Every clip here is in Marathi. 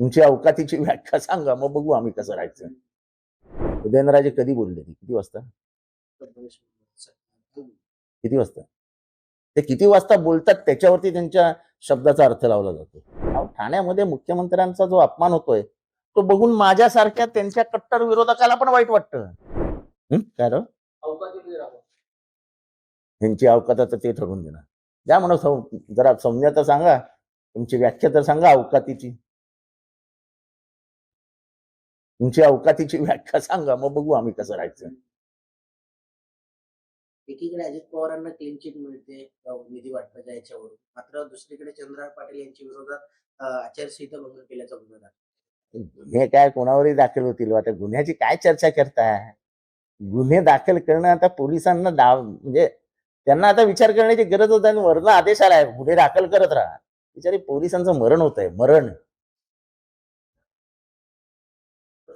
तुमची अवकातीची व्याख्या सांगा मग बघू आम्ही कसं राहायचं. उदयनराजे कधी बोलले ते? किती वाजता? किती वाजता? ते किती वाजता बोलतात त्याच्यावरती त्यांच्या शब्दाचा अर्थ लावला जातो. ठाण्यामध्ये मुख्यमंत्र्यांचा जो अपमान होतोय तो बघून माझ्यासारख्या त्यांच्या कट्टर विरोधकाला पण वाईट वाटतं. काय त्यांची अवकात आता ते ठरवून देणार. द्या म्हणा जरा सौम्य तर सांगा. तुमची व्याख्या तर सांगा अवकातीची. तुमची अवकातीची व्याख्या सांगा मग बघू आम्ही कसं राहायचं. एकीकडे अजित पवारांना क्लीन चिट मिळते निधी वाटपाच्या याच्यावरून. मात्र दुसरीकडे चंद्रहार पाटील यांच्या विरोधात आचारसंहिता भंग केल्याचा गुन्हा दाखल गुन्हे काय कोणावरही दाखल होतील आता गुन्ह्याची काय चर्चा करताय? गुन्हे दाखल करणं आता पोलिसांना डाव म्हणजे त्यांना आता विचार करण्याची गरज आणि वरनं आदेश आलाय गुन्हे दाखल करत राहा. बिचारी पोलिसांचं मरण होत आहे मरण.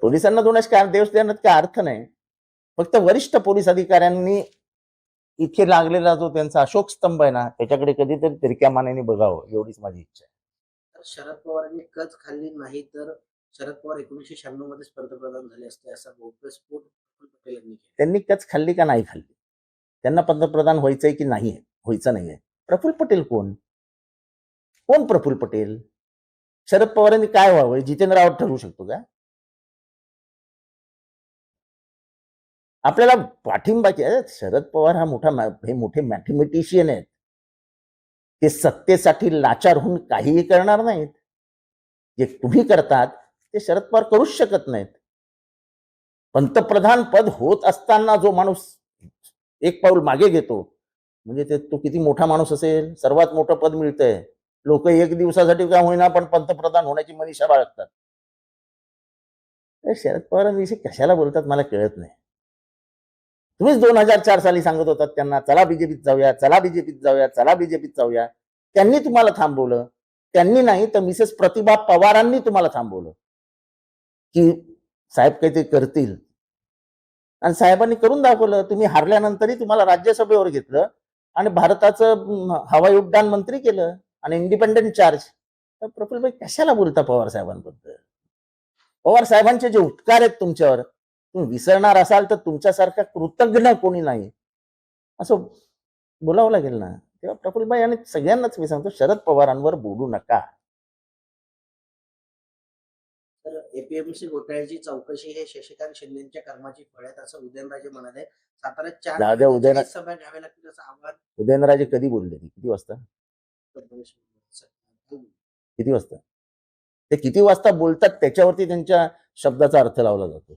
पोलिसांना दोनच काय देश देण्यात काय अर्थ नाही. फक्त वरिष्ठ पोलीस अधिकाऱ्यांनी इथे लागलेला जो त्यांचा अशोक स्तंभ आहे ना त्याच्याकडे कधीतरी तिरक्या मानेने बघावं एवढीच माझी इच्छा आहे. शरद पवारांनी कच खाल्ली नाही तर शरद पवार एकोणीसशे शहाण्णव मध्येच पंतप्रधान झाले असते असा केला. त्यांनी कच खाल्ली का नाही खाल्ली? त्यांना पंतप्रधान व्हायचंय की नाही व्हायचं नाहीये. प्रफुल्ल पटेल कोण? कोण प्रफुल्ल पटेल? शरद पवारांनी काय व्हावं? जितेंद्र राऊत ठरवू शकतो का? आपल्याला पाठिंबाची शरद पवार हा मोठा हे मोठे मॅथमॅटिशियन आहेत. ते सत्तेसाठी लाचार होऊन काहीही करणार नाहीत. जे तुम्ही करतात ते शरद पवार करूच शकत नाहीत. पंतप्रधान पद होत असताना जो माणूस एक पाऊल मागे घेतो म्हणजे ते तो किती मोठा माणूस असेल सर्वात मोठं पद मिळतंय. लोक एक दिवसासाठी का होईना पण पंतप्रधान होण्याची मनीषा बाळगतात. शरद पवारांविषयी कशाला बोलतात मला कळत नाही. तुम्हीच दोन हजार चार साली सांगत होतात त्यांना चला बीजेपीत जाऊया चला बीजेपीत जाऊया चला बीजेपीत जाऊया. त्यांनी तुम्हाला थांबवलं. त्यांनी नाही तर मिसेस प्रतिभा पवारांनी तुम्हाला थांबवलं. की साहेब काहीतरी करतील. आणि साहेबांनी करून दाखवलं. तुम्ही हारल्यानंतरही तुम्हाला राज्यसभेवर घेतलं आणि भारताचं हवाई उड्डाण मंत्री केलं आणि इंडिपेंडेंट चार्ज तर प्रफुल्लभाई कशाला बोलता पवार साहेबांबद्दल? पवार साहेबांचे जे उपकार आहेत तुमच्यावर तुम्ही विसरणार असाल तर तुमच्यासारखा कृतज्ञ कोणी नाही. असं बोलावं लागेल ना. तेव्हा प्रफुल्लभाई आणि सगळ्यांनाच मी सांगतो शरद पवारांवर बोलू नका. तर एपीएमसी घोटाळ्याची चौकशी हे शशिकांत शिंदेच्या कर्माची फळ आहेत असं उदयनराजे म्हणाले साताऱ्यात चार उदयन- सभा घ्याव्या लागतील असं आव्हान उदयनराजे कधी बोलले ते किती वाजता? किती वाजता? ते किती वाजता बोलतात त्याच्यावरती त्यांच्या शब्दाचा अर्थ लावला जातो.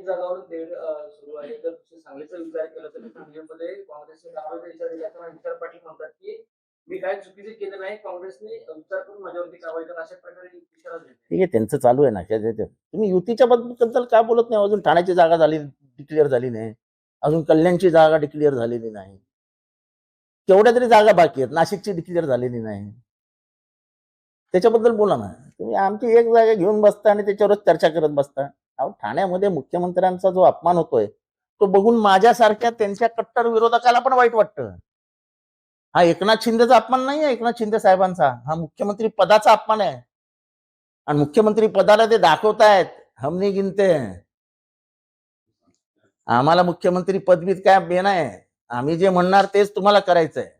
अनेक जागावर देड सुरू आहे. तर सांगलीचा विचार केला तर सांगलीमध्ये काँग्रेसने डावाचा इशारा विचार पाटील म्हणतात की मी काय चुकीचे केले नाही काँग्रेसने विचार करून माझ्यावरती कारवाई करा अशा प्रकारे इशारा ठीक आहे त्यांचं चालू आहे ना त्या- त्या- तुम्ही युतीच्या बद्दल काय बोलत नाही अजून ठाण्याची जागा झाली डिक्लेअर झाली नाही. अजून कल्याणची जागा डिक्लेअर झालेली नाही. केवढ्या तरी जागा बाकी आहेत नाशिकची डिक्लेअर झालेली नाही. त्याच्याबद्दल बोला ना. तुम्ही आमची एक जागा घेऊन बसता आणि त्याच्यावरच चर्चा करत बसता. अहो ठाण्यामध्ये मुख्यमंत्र्यांचा जो अपमान होतोय तो बघून माझ्यासारख्या त्यांच्या कट्टर विरोधकाला पण वाईट वाटतं. हा एकनाथ शिंदेचा अपमान नाही आहे एकनाथ शिंदे साहेबांचा. हा मुख्यमंत्री पदाचा अपमान आहे. आणि मुख्यमंत्री पदाला ते दाखवतायत. हमनी गिनते आम्हाला मुख्यमंत्री पदवीत काय बेन आहे? आम्ही जे म्हणणार तेच तुम्हाला करायचंय.